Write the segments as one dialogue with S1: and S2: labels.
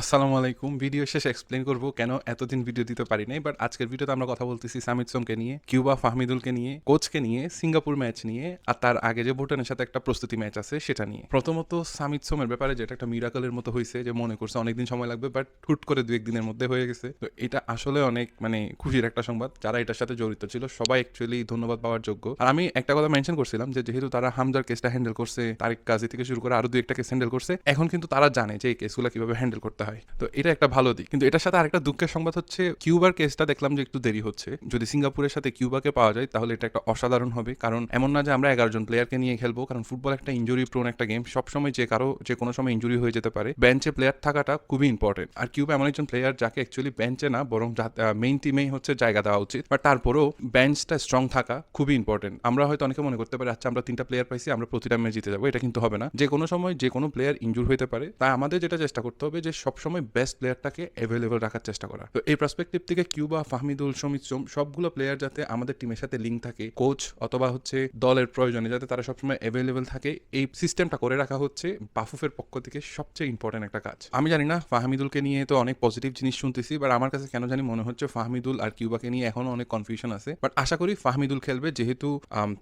S1: আসসালামু আলাইকুম। ভিডিও শেষে এক্সপ্লেন করব কেন এতদিন ভিডিও দিতে পারি নাই বাট আজকের ভিডিওতে আমরা কথা বলতেছি সামিদ সোমকে নিয়ে, কিউবা ফাহমিদুলকে নিয়ে, কোচকে নিয়ে, সিঙ্গাপুর ম্যাচ নিয়ে, আর তার আগে যে ভুটানের সাথে একটা প্রস্তুতি ম্যাচ আছে সেটা নিয়ে। প্রথমত সামিদ সোমের ব্যাপারে যেটা একটা মিরাকলের মতো হয়েছে যে মনে করছে অনেকদিন সময় লাগবে বাট হুট করে দু একদিনের মধ্যে হয়ে গেছে। তো এটা আসলে অনেক মানে খুশির একটা সংবাদ। যারা এটার সাথে জড়িত ছিল, সবাই অ্যাকচুয়ালি ধন্যবাদ পাওয়ার যোগ্য। আর আমি একটা কথা মেনশন করছিলাম যে যেহেতু তারা হামজার কেসটা হ্যান্ডেল করছে, তারিক কাজী থেকে শুরু করে আরও দু একটা কেস হ্যান্ডেল করছে, এখন কিন্তু তারা জানে যে এই কেসগুলো কীভাবে হ্যান্ডেল করতে হয়। তো এটা একটা ভালো দিক। কিন্তু এটার সাথে আরেকটা দুঃখের সংবাদ হচ্ছে, কিউবার কেসটা দেখলাম যে একটু দেরি হচ্ছে। যদি সিঙ্গাপুরের সাথে কিউবাকে পাওয়া যায়, তাহলে এটা একটা অসাধারণ হবে। কারণ এমন না যে আমরা এগারো জন প্লেয়ারকে নিয়ে খেলব, কারণ ফুটবল একটা ইঞ্জুরি প্রোন একটা গেম সবসময় যে কারও, যে কোনো সময় ইঞ্জুরি হয়ে যেতে পারে। বেঞ্চে প্লেয়ার থাকাটা খুবই ইম্পর্টেন্ট আর কিউবা এমন একজন প্লেয়ার যাকে অ্যাকচুয়ালি বেঞ্চে না, বরং মেইন টিমেই হচ্ছে জায়গা দেওয়া উচিত। বাট তারপরেও বেঞ্চটা স্ট্রং থাকা খুবই ইম্পর্টেন্ট আমরা হয়তো অনেকে মনে করতে পারি আচ্ছা আমরা তিনটা প্লেয়ার পাইছি, আমরা প্রতিটা ম্যাচ জিতে যাব। এটা কিন্তু হবে না। যে কোনো সময় যে কোনো প্লেয়ার ইঞ্জুর হতে পারে। তাই আমাদের যেটা চেষ্টা করতে হবে যে সবসময় বেস্ট প্লেয়ারটাকে অ্যাভেলেবল রাখার চেষ্টা করা। তো এই পার্সপেক্টিভ থেকে কিউবা ফাহমিদুল সমিত সোম সবগুলো প্লেয়ার যাতে আমাদের টিমের সাথে লিঙ্ক থাকে কোচ অথবা হচ্ছে দলের প্রয়োজনে, যাতে তারা সবসময় অ্যাভেলেবল থাকে, এই সিস্টেমটা করে রাখা হচ্ছে বাফুফের পক্ষ থেকে সবচেয়ে ইম্পর্টেন্ট একটা কাজ। আমি জানি না ফাহমিদুলকে নিয়ে তো অনেক পজিটিভ জিনিস শুনতেছি বাট আমার কাছে কেন জানি মনে হচ্ছে ফাহমিদুল আর কিউবাকে নিয়ে এখনও অনেক কনফিউশন আছে। বাট আশা করি ফাহমিদুল খেলবে, যেহেতু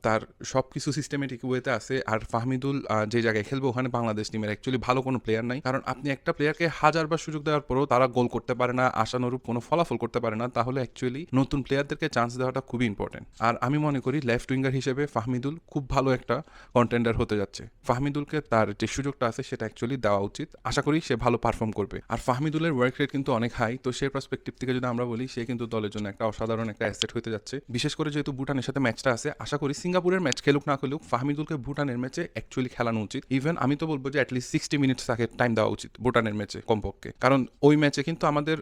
S1: তার সব কিছু সিস্টেমেটিক ওয়েতে আছে, আর ফাহমিদুল যে জায়গায় খেলবে, ওখানে বাংলাদেশ টিমের অ্যাকচুয়ালি ভালো কোনো প্লেয়ার নাই। কারণ আপনি একটা প্লেয়ারকে হাজারবার সুযোগ দেওয়ার পরেও তারা গোল করতে পারে না, আশানুরূপ কোনো ফলাফল করতে পারে না, তাহলে অ্যাকচুয়ালি নতুন প্লেয়ারদেরকে চান্স দেওয়াটা খুবই ইম্পর্টেন্ট আর আমি মনে করি লেফট উইঙ্গার হিসেবে ফাহমিদুল খুব ভালো একটা কন্টেন্ডার হতে যাচ্ছে। ফাহমিদুলকে তার যে সুযোগটা আছে সেটা অ্যাকচুয়ালি দেওয়া উচিত। আশা করি সে ভালো পারফর্ম করবে। আর ফাহমিদুলের ওয়ার্ক রেট কিন্তু অনেক হাই তো সেই পার্সপেক্টিভ থেকে যদি আমরা বলি, সে কিন্তু দলের জন্য একটা অসাধারণ একটা অ্যাসেট হতে যাচ্ছে। বিশেষ করে যেহেতু ভুটানের সাথে ম্যাচটা আছে, আশা করি সিঙ্গাপুরের ম্যাচ খেলুক না খেলুক, ফাহমিদুলকে ভুটানের ম্যাচে অ্যাকচুয়ালি খেলানো উচিত। ইভেন আমি তো বলব যে অ্যাটলিস্ট সিক্সটি মিনিটস তাকে টাইম দেওয়া উচিত ভুটানের ম্যাচে কমপক্ষে কারণ ওই ম্যাচে কিন্তু আমাদের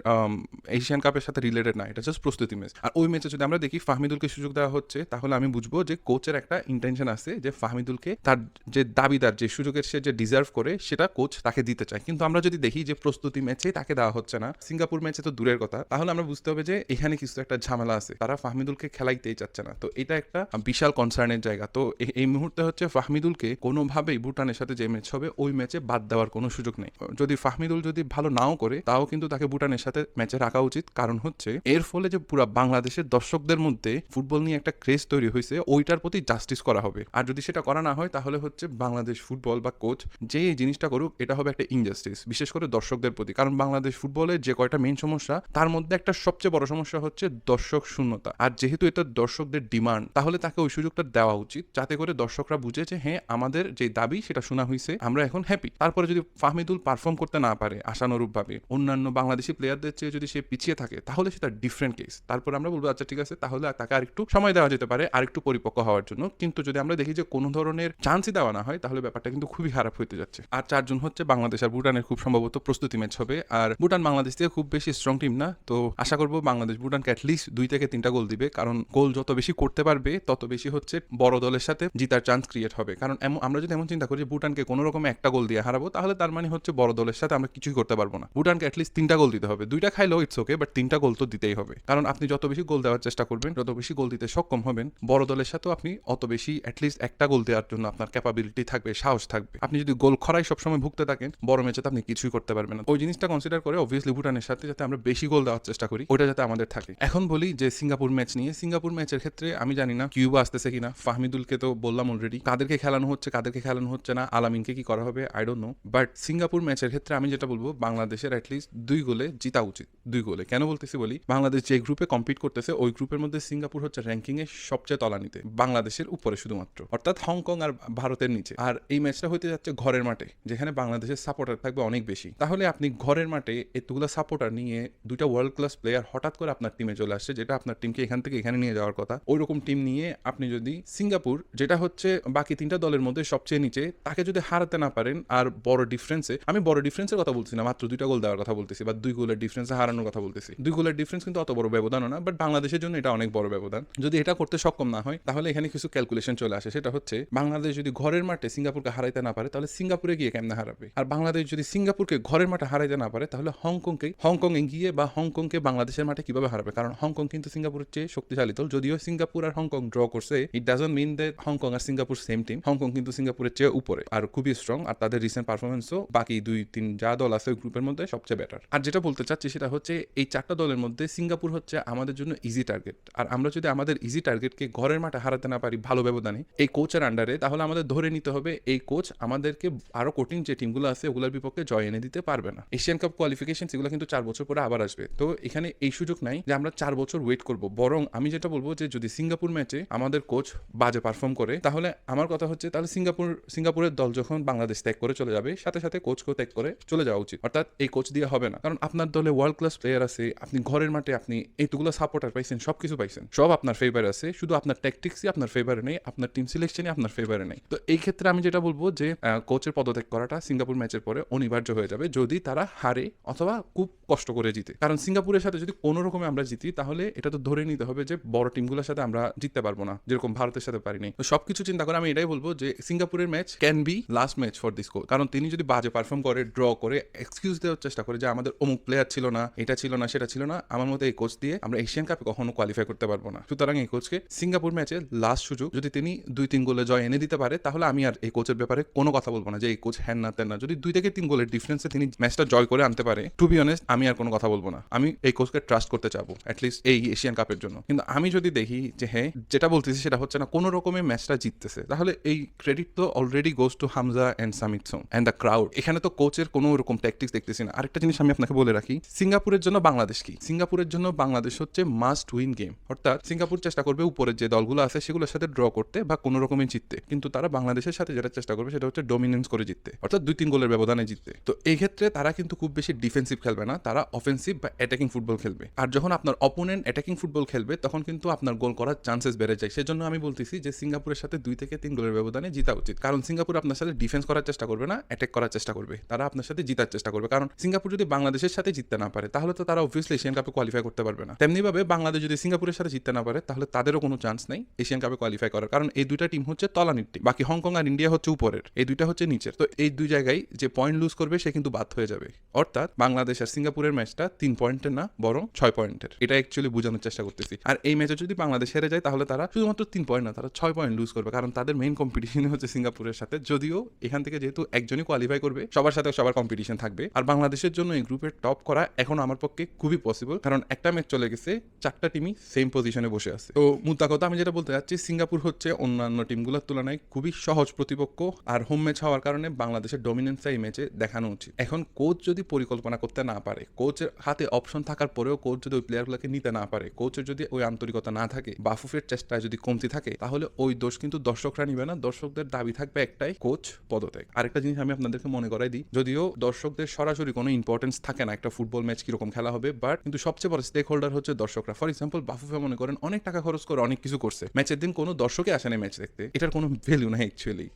S1: এশিয়ান কাপের সাথে রিলেটেড না, এটা জাস্ট প্রস্তুতি ম্যাচ। আর ওই ম্যাচে যদি আমরা দেখি ফাহমিদুলকে সুযোগ দেওয়া হচ্ছে, তাহলে আমি বুঝব যে কোচের একটা ইন্টেনশন আছে যে ফাহমিদুলকে তার যে দাবিদার, যে সুযোগের সে যে ডিজার্ভ করে, সেটা কোচ তাকে দিতে চায়। কিন্তু আমরা যদি দেখি যে প্রস্তুতি ম্যাচে তাকে দেওয়া হচ্ছে না, সিঙ্গাপুর ম্যাচে তো দূরের কথা, তাহলে আমরা বুঝতে হবে যে এখানে কিছু একটা ঝামেলা আছে। তারা ফাহমিদুলকে খেলাইতেই চাচ্ছে না। তো এটা একটা বিশাল কনসার্নের জায়গা। তো এই মুহূর্তে হচ্ছে ফাহমিদুলকে কোনোভাবেই ভুটানের সাথে যে ম্যাচ হবে, ওই ম্যাচে বাদ দেওয়ার কোনো সুযোগ নেই। যদি ফাহমিদুল যদি ভালো নাও করে, তাও কিন্তু তাকে ভুটানের সাথে ম্যাচে রাখা উচিত। কারণ হচ্ছে, এর ফলে যে পুরো বাংলাদেশের দর্শকদের মধ্যে ফুটবল নিয়ে একটা ক্রেজ তৈরি হয়েছে, ওইটার প্রতি জাস্টিস করা হবে। আর যদি সেটা করা না হয়, তাহলে হচ্ছে বাংলাদেশ ফুটবল বা কোচ যে এই জিনিসটা করুক, এটা হবে একটা ইনজাস্টিস বিশেষ করে দর্শকদের প্রতি। কারণ বাংলাদেশ ফুটবলের যে কয়টা মেন সমস্যা, তার মধ্যে একটা সবচেয়ে বড় সমস্যা হচ্ছে দর্শক শূন্যতা। আর যেহেতু এটা দর্শকদের ডিমান্ড তাহলে তাকে ওই সুযোগটা দেওয়া উচিত, যাতে করে দর্শকরা বুঝে যে হ্যাঁ আমাদের যে দাবি, সেটা শোনা হয়েছে আমরা এখন হ্যাপি তারপরে যদি ফাহমিদুল পারফর্ম করতে না পারে আশানুরূপভাবে অন্যান্য বাংলাদেশি প্লেয়ারদের চেয়ে যদি সে পিছিয়ে থাকে, তাহলে সেটা ডিফারেন্ট কেস তারপর আমরা বলব আচ্ছা ঠিক আছে, তাহলে তাকে আরেকটু সময় দেওয়া যেতে পারে, আরেকটু পরিপক্ক হওয়ার জন্য। কিন্তু যদি আমরা দেখি যে কোনো ধরনের চান্সই দেওয়া না হয়, তাহলে ব্যাপারটা কিন্তু খুবই খারাপ হতে যাচ্ছে। আর চারজন হচ্ছে বাংলাদেশ আর ভুটানের খুব সম্ভবত প্রস্তুতি ম্যাচ হবে। আর ভুটান বাংলাদেশ থেকে খুব বেশি স্ট্রং টিম না। তো আশা করব বাংলাদেশ ভুটানকে অ্যাটলিস্ট দুই থেকে তিনটা গোল দিবে। কারণ গোল যত বেশি করতে পারবে, তত বেশি হচ্ছে বড় দলের সাথে জিতার চান্স ক্রিয়েট হবে। কারণ আমরা যদি এমন চিন্তা করি যে ভুটানকে কোনো রকম একটা গোল দিয়ে হারাবো, তাহলে তার মানে হচ্ছে বড় দলের সাথে আমরা কিছুই করতে পারব না। ভুটানকে অ্যাটলিস্ট তিনটা গোল দিতে হবে। দুইটা খাইলেও ইটস ওকে বাট তিনটা গোল তো দিতেই হবে। কারণ আপনি যত বেশি গোল দেওয়ার চেষ্টা করবেন, যত বেশি গোল দিতে সক্ষম হবেন, বড় দলের সাথেও আপনি অত বেশি অ্যাটলিস্ট একটা গোল দেওয়ার জন্য আপনার ক্যাপাবিলিটি থাকবে, সাহস থাকবে। আপনি যদি গোল খরাই সবসময় ভুগতে থাকেন, বড় ম্যাচে আপনি কিছুই করতে পারবেন না। ওই জিনিসটা কনসিডার করে অবভিয়াসলি ভুটানের সাথে যাতে আমরা বেশি গোল দেওয়ার চেষ্টা করি ওটা যাতে আমাদের থাকে। এখন বলি যে সিঙ্গাপুর ম্যাচ নিয়ে, সিঙ্গাপুর ম্যাচের ক্ষেত্রে আমি জানি না কিউবা আসতেছে কিনা। ফাহমিদুলকে তো বললাম অলরেডি কাদেরকে খেলানো হচ্ছে, কাদেরকে খেলানো হচ্ছে না। আলামিনকে কি করা হবে? I don't know but Singapore ম্যাচের ক্ষেত্রে আমি যেটা বলব বাংলাদেশের অ্যাটলিস্ট দুই গোলে জিতা উচিত, দুই গোলে। কেন বলতেছি বলি? বাংলাদেশ যে গ্রুপে কম্পিট করতেছে, ওই গ্রুপের মধ্যে সিঙ্গাপুর হচ্ছে র্যাঙ্কিং এ সবচেয়ে তলানিতে, বাংলাদেশের উপরে শুধুমাত্র। অর্থাৎ হংকং আর ভারতের নিচে। আর এই ম্যাচটা হইতে যাচ্ছে ঘরের মাঠে, যেখানে বাংলাদেশের সাপোর্টার থাকবে অনেক বেশি। তাহলে আপনি ঘরের মাঠে এতগুলো সাপোর্টার নিয়ে দুইটা ওয়ার্ল্ড ক্লাস প্লেয়ার হঠাৎ করে আপনার টিমে চলে আসছে, যেটা আপনার টিমকে এখান থেকে এখানে নিয়ে যাওয়ার কথা। ওই রকম টিম নিয়ে আপনি যদি সিঙ্গাপুর, যেটা হচ্ছে বাকি তিনটা দলের মধ্যে সবচেয়ে নিচে, তাকে যদি হারাতে না পারেন আর বড় ডিফারেন্সে আমি বড় ডিফারেন্সের কথা বলছি না মাত্র দুইটা গোল দেওয়ার কথা বলতেছি বা দুই গোলের ডিফারেন্সে হারানোর কথা বলতেছি। দুই গোলের ডিফারেন্স কিন্তু অত বড় ব্যবধানও না বাট বাংলাদেশের জন্য এটা অনেক বড় ব্যবধান। যদি এটা করতে সক্ষম না হয়, তাহলে এখানে কিছু ক্যালকুলেশন চলে আসে। সেটা হচ্ছে, বাংলাদেশ যদি ঘরের মাঠে সিঙ্গাপুরকে হারাইতে না পারে, তাহলে সিঙ্গাপুরে গিয়ে কেমনে হারাবে? আর বাংলাদেশ যদি সিঙ্গাপুরকে ঘরের মাঠে হারাইতে না পারে, তাহলে হংকংকে হংকং এ গিয়ে বা হংকংকে বাংলাদেশের মাঠে কীভাবে হারাবে? কারণ হংকং কিন্তু সিঙ্গাপুরের চেয়ে শক্তিশালী দল। যদিও সিঙ্গাপুর আর হংকং ড্র করছে it doesn't mean that Hong Kong R Singapore same team Hong Kong কিন্তু সিঙ্গাপুরের চেয়ে উপরে, আর খুবই স্ট্রং আর তাদের রিসেন্ট পারফরমেন্সও বাকি দুই তিন যা দল আছে গ্রুপের মধ্যে সবচেয়ে বেটার আর যেটা বলতে চাচ্ছি সেটা হচ্ছে, এই চারটা দলের মধ্যে সিঙ্গাপুর হচ্ছে আমাদের জন্য ইজি টার্গেট আর আমরা যদি আমাদের ইজি টার্গেটকে ঘরের মাঠে হারাতে না পারি ভালো ব্যবধানে, এই কোচের আন্ডারে তাহলে আমাদের ধরে নিতে হবে, এই কোচ আমাদেরকে আরও কঠিন যে টিমগুলো আছে, ওগুলোর বিপক্ষে জয় এনে দিতে পারবে না। এশিয়ান কাপ কোয়ালিফিকেশন সেগুলো কিন্তু চার বছর পরে আবার আসবে। তো এখানে এই সুযোগ নাই যে আমরা চার বছর ওয়েট করব। বরং আমি যেটা বলব যে, যদি সিঙ্গাপুর ম্যাচে আমাদের কোচ বাজে পারফর্ম করে, তাহলে আমার কথা হচ্ছে, তাহলে সিঙ্গাপুর, সিঙ্গাপুরের দল যখন বাংলাদেশ ত্যাগ করে চলে যাবে, সাথে সাথে কোচকেও ত্যাগ করে চলে যাওয়া উচিত। অর্থাৎ এই কোচ দিয়ে হবে না। কারণ আপনার দলে ওয়ার্ল্ড ক্লাস প্লেয়ার আছে, আপনি ঘরের মাঠে আপনি এইটুকুলো সাপোর্টার পাইছেন সব কিছু পাইছেন। সব আপনার ফেভার আছে, শুধু আপনার ট্যাকটিক্সই আপনার ফেভারে নেই, আপনার টিম সিলেকশনই আপনার ফেভারে নেই। তো এই ক্ষেত্রে আমি যেটা বলব যে কোচের পদত্যাগ করাটা সিঙ্গাপুর ম্যাচের পরে অনিবার্য হয়ে যাবে যদি তারা হারে অথবা খুব কষ্ট করে জিতে। কারণ সিঙ্গাপুরের সাথে যদি কোনো রকমে আমরা জিতি, তাহলে এটা তো ধরে নিতে হবে যে, বড় টিমগুলোর সাথে আমরা জিততে পারব না, যেরকম ভারতের সাথে পারিনি। তো সবকিছু চিন্তা করে আমি এটাই বলব যে, সিঙ্গাপুরের match can be last match for this coach কারণ তিনি যদি বাজে পারফর্ম করে ড্র করে এক্সকিউজ দেওয়ার চেষ্টা করে যে আমাদের অমুক প্লেয়ার ছিল না, এটা ছিল না, সেটা ছিল না, আমার মতে এই কোচ দিয়ে আমরা এশিয়ান কাপে কখনো কোয়ালিফাই করতে পারব না। সুতরাং এই কোচকে সিঙ্গাপুর ম্যাচে লাস্ট সুযোগ, যদি তিনি দুই তিন গোলে জয় এনে দিতে পারে, তাহলে আমি আর এই কোচের ব্যাপারে কোনো কথা বলব না যে এই কোচ হ্যান না তেন না। যদি দুই থেকে তিন গোলের ডিফারেন্সে তিনি ম্যাচটা জয় করে আনতে পারে টু বি অনেস্ট আমি আর কোনো কথা বলব না। আমি এই কোচকে ট্রাস্ট করতে চাবো অ্যাটলিস্ট এই এশিয়ান কাপের জন্য। কিন্তু আমি যদি দেখি যে হ্যাঁ যেটা বলতেছি সেটা হচ্ছে না, কোনো রকমের ম্যাচটা জিততেছে। তাহলে এই ক্রেডিট তো already goes to Hamza and Shamit Shome and the crowd এখানে তো কোচের কোনো রকম ট্যাকটিক্স দেখতেছি না। আরেকটা জিনিস আমি আপনাকে বলে রাখি, সিঙ্গাপুরের জন্য বাংলাদেশ কি? সিঙ্গাপুরের জন্য বাংলাদেশ হচ্ছে মাস্ট উইন গেম অর্থাৎ সিঙ্গাপুর চেষ্টা করবে উপরের যে দলগুলো আছে সেগুলোর সাথে ড্র করতে বা কোনো রকমের জিততে। কিন্তু তারা বাংলাদেশের সাথে যেটা চেষ্টা করবে সেটা হচ্ছে ডমিনেন্স করে জিততে। অর্থাৎ দুই তিন গোলের ব্যবধানে জিততে। তো এই ক্ষেত্রে তারা কিন্তু খুব বেশি ডিফেন্সিভ খেলবে না, তারা অফেন্সিভ বা অ্যাটাকিং ফুটবল খেলবে। আর যখন আপনার অপোনেন্ট অ্যাটাকিং ফুটবল খেলবে, তখন কিন্তু আপনার গোল করার চান্সেস বেড়ে যায়। সেজন্য আমি বলতেছি যে সিঙ্গাপুরের সাথে দুই থেকে তিন গোলের ব্যবধানে জিতা উচিত। কারণ সিঙ্গাপুর আপনার সাথে ডিফেন্স করার চেষ্টা করবে না অ্যাটাক করার চেষ্টা করবে। তারা আপনার সাথে জিতার চেষ্টা করবে। কারণ সিঙ্গাপুর যদি বাংলাদেশের সাথে জিততে না পারে, তাহলে তো তারা অবভিয়াসলি এশিয়ান কাপে কোয়ালিফাই করতে পারবে না। তেমনিভাবে বাংলাদেশ যদি সিঙ্গাপুরের সাথে জিততে না পারে, তাহলে তাদেরও কোনো চান্স নেই এশিয়ান কাপে কোয়ালিফাই করার। কারণ এই দুইটা টিম হচ্ছে তলানির টিম বাকি হংকং আর ইন্ডিয়া হচ্ছে উপরের। এই দুইটা হচ্ছে নিচের। তো এই দুই জায়গায় যে পয়েন্ট লুজ করবে, সে কিন্তু বাদ হয়ে যাবে। অর্থাৎ বাংলাদেশ আর সিঙ্গাপুরের ম্যাচটা তিন পয়েন্টের না, বরং ছয় পয়েন্টের এটা অ্যাকচুয়ালি বোঝানোর চেষ্টা করতেছি। আর এই ম্যাচে যদি বাংলাদেশ হেরে যায়, তাহলে তারা শুধুমাত্র তিন পয়েন্ট না, তারা ছয় পয়েন্ট লুজ করবে। কারণ তাদের মেইন কম্পিটিশন হচ্ছে সিঙ্গাপুরের সাথে। যদিও এখান থেকে যেহেতু একজনই কোয়ালিফাই করবে, সবার সাথে সবার কম্পিটিশন থাকবে। আর বাংলাদেশের জন্য এই গ্রুপের টপ করা এখন আমার পক্ষে খুবই পসিবল কারণ একটা ম্যাচ চলে গেছে, চারটা টিমই সেম পজিশনে বসে আছে। তো মুদ্রা কথা আমি যেটা বলতে চাচ্ছি, সিঙ্গাপুর হচ্ছে অন্যান্য টিমগুলোর তুলনায় খুবই সহজ প্রতিপক্ষ, আর হোম ম্যাচ হওয়ার কারণে বাংলাদেশের ডমিনেন্সটা এই ম্যাচে দেখানো উচিত। এখন কোচ যদি পরিকল্পনা করতে না পারে কোচের হাতে অপশন থাকার পরেও কোচ যদি ওই প্লেয়ারগুলোকে নিতে না পারে কোচের যদি ওই আন্তরিকতা না থাকে, বাফুফের চেষ্টায় যদি কমতি থাকে, তাহলে ওই দোষ কিন্তু দর্শকরা নিবে না। দর্শকদের দাবি থাকবে একটাই কোচ পদত্যাগ। আরেকটা জিনিস আমি আপনাদেরকে মনে করাই দিই, যদিও দর্শকদের সরাসরি কোনো ইম্পর্টেন্স থাকে না একটা ফুটবল ম্যাচ কীরকম খেলা হবে বাট কিন্তু সবচেয়ে বড় স্টেক হোল্ডার হচ্ছে দর্শকরা। ফর এক্সাম্পল বাফুফে মনে করেন, অনেক টাকা খরচ করে অনেক কিছু করছে। ম্যাচের দিন কোনো দর্শকে আসে না ম্যাচ দেখতে। এটার কোনো ভ্যালু নাই অ্যাকচুয়ালি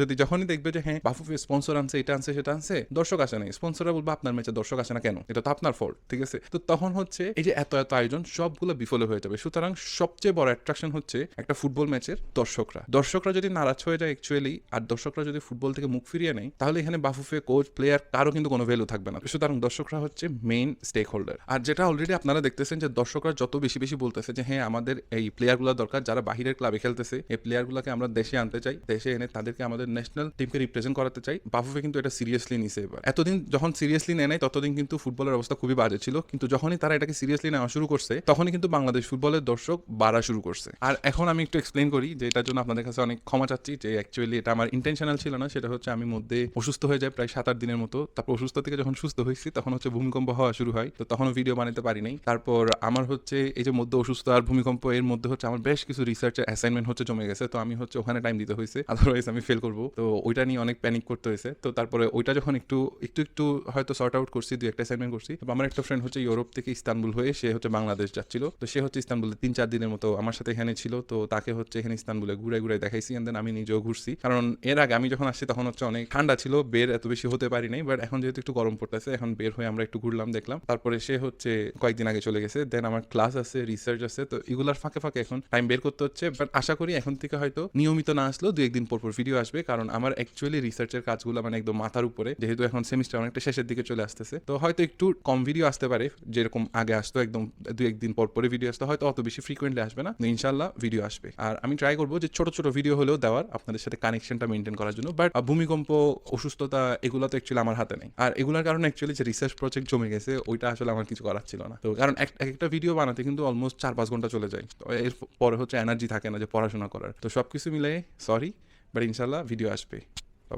S1: যদি যখনই দেখবে যে হ্যাঁ বাফুফে স্পন্সর আনছে, এটা আনছে, সেটা আনছে, দর্শক আসে না স্পন্সররা বলবে, আপনার ম্যাচে দর্শক আসে না কেন? এটা তো আপনার ফল্ট ঠিক আছে? তো তখন হচ্ছে এই যে এত এত আয়োজন, সবগুলো বিফলে হয়ে যাবে। সুতরাং সবচেয়ে বড় অ্যাট্রাকশন হচ্ছে একটা ফুটবল ম্যাচের দর্শকরা। দর্শকরা যদি নারাজ হয়ে যায় অ্যাকচুয়ালি আর দর্শকরা যদি ফুটবল থেকে মুখ ফিরিয়ে নেয়, তাহলে এখানে বাফুফে কোচ প্লেয়ার কারও কিন্তু কোনো ভ্যালু থাকবে না। সুতরাং দর্শকরা হচ্ছে মেইন স্টেক হোল্ডার আর যেটা অলরেডি আপনারা দেখতেছেন যে দর্শকরা যত বেশি বেশি বলতেছে যে হ্যাঁ আমাদের এই প্লেয়ারগুলো দরকার যারা বাহিরের ক্লাবে খেলতেছে। এই প্লেয়ারগুলোকে আমরা দেশে আনতে চাই। দেশে এনে তাদেরকে আমাদের ন্যাশনাল টিমকে রিপ্রেজেন্ট করাতে চাই। বাফুফে কিন্তু এটা সিরিয়াসলি নিছে এবার। এতদিন যখন সিরিয়াসলি নেয় নাই, ততদিন কিন্তু ফুটবলের অবস্থা খুবই বাজে ছিল। কিন্তু যখনই তারা এটাকে সিরিয়াসলি নেওয়া শুরু করছে, তখনই কিন্তু বাংলাদেশ ফুটবলের দর্শক বাড়া শুরু করছে। আর এখন আমি একটু এক্সপ্লেন করি যে, এটার জন্য আপনাদের কাছে অনেক ক্ষমা চাচ্ছি যে অ্যাকচুয়ালি এটা আমার ইন্টেনশনাল ছিল না। সেটা হচ্ছে আমি মধ্যে অসুস্থ হয়ে যায় প্রায় সাত আট দিনের মতো। তারপর অসুস্থ থেকে যখন সুস্থ হয়েছি, তখন হচ্ছে ভূমিকম্প হওয়া শুরু হয়। তো তখনও ভিডিও বানাতে পারি নাই। তারপর আমার হচ্ছে এই যে মধ্যে অসুস্থ আর ভূমিকম্প, এর মধ্যে হচ্ছে আমার বেশ কিছু রিসার্চের অ্যাসাইনমেন্ট হচ্ছে জমে গেছে। তো আমি হচ্ছে ওখানে টাইম দিতে হয়েছে। আদারওয়াইজ আমি ফেল করব। তো ওইটা নিয়ে অনেক প্যানিক করতে হয়েছে। তো তারপরে ওইটা যখন একটু একটু একটু হয়তো শর্ট আউট করছি, দুই একটা অ্যাসাইনমেন্ট করছি। তো আমার একটা ফ্রেন্ড হচ্ছে ইউরোপ থেকে ইস্তানবুল হয়ে সে হচ্ছে বাংলাদেশ যাচ্ছিল। তো সে হচ্ছে ইস্তানবুলে তিন, চার দিনের মতো আমার সাথে এখানে ছিল। তো তাকে হচ্ছে এখানে ইস্তানবুলে ঘুরে ঘুরে দেখাইছি। দেন আমি নিজেও ঘুরছি। কারণ এর আগে আমি যখন আসছি, তখন হচ্ছে অনেক ঠান্ডা ছিল। বের এত বেশি হতে পারি নাই। বাট এখন যেহেতু একটু গরম পড়তেছে, এখন বের হয়ে আমরা একটু ঘুরলাম, দেখলাম। তারপরে সে হচ্ছে কয়েকদিন আগে চলে গেছে দেন আমার ক্লাস আছে রিসার্চ আছে, তো এগুলার ফাঁকে ফাঁকে এখন টাইম বের করতে হচ্ছে। বাট আশা করি এখন থেকে হয়তো নিয়মিত না আসলেও দু একদিন পর পর ভিডিও আসবে, কারণ আমার অ্যাকচুয়ালি রিসার্চের কাজগুলো মানে একদম মাথার উপরে, যেহেতু এখন সেমিস্টার অনেকটা শেষের দিকে চলে আসতেছে। তো হয়তো একটু কম ভিডিও আসতে পারে, যেরকম আগে আসতো, একদম দু একদিন পর পরে ভিডিও আসতো, হয়তো অত বেশি ফ্রিকোয়েন্টলি আসবে না ইনশাল্লাহ ভিডিও আসবে। আর আমি ট্রাই করব যে ছোট ছোট ভিডিও হলেও দেওয়ার, আপনাদের সাথে কানেকশনটা মেনটেন করার জন্য। বাট ভূমিকম্প, অসুস্থতা, এগুলো তো অ্যাকচুয়ালি আমার হাতে নেই। আর আর এগুলোর কারণে অ্যাকচুয়ালি যে রিসার্চ প্রজেক্ট জমে গেছে, ওইটা আসলে আমার কিছু করার ছিল না। তো কারণ এক এক একটা ভিডিও বানাতে কিন্তু অলমোস্ট চার, পাঁচ ঘণ্টা চলে যায়। তো এর পরে হচ্ছে এনার্জি থাকে না যে পড়াশোনা করার। তো সব কিছু মিলে সরি বাট ইনশাল্লাহ ভিডিও আসবে।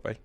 S1: বাই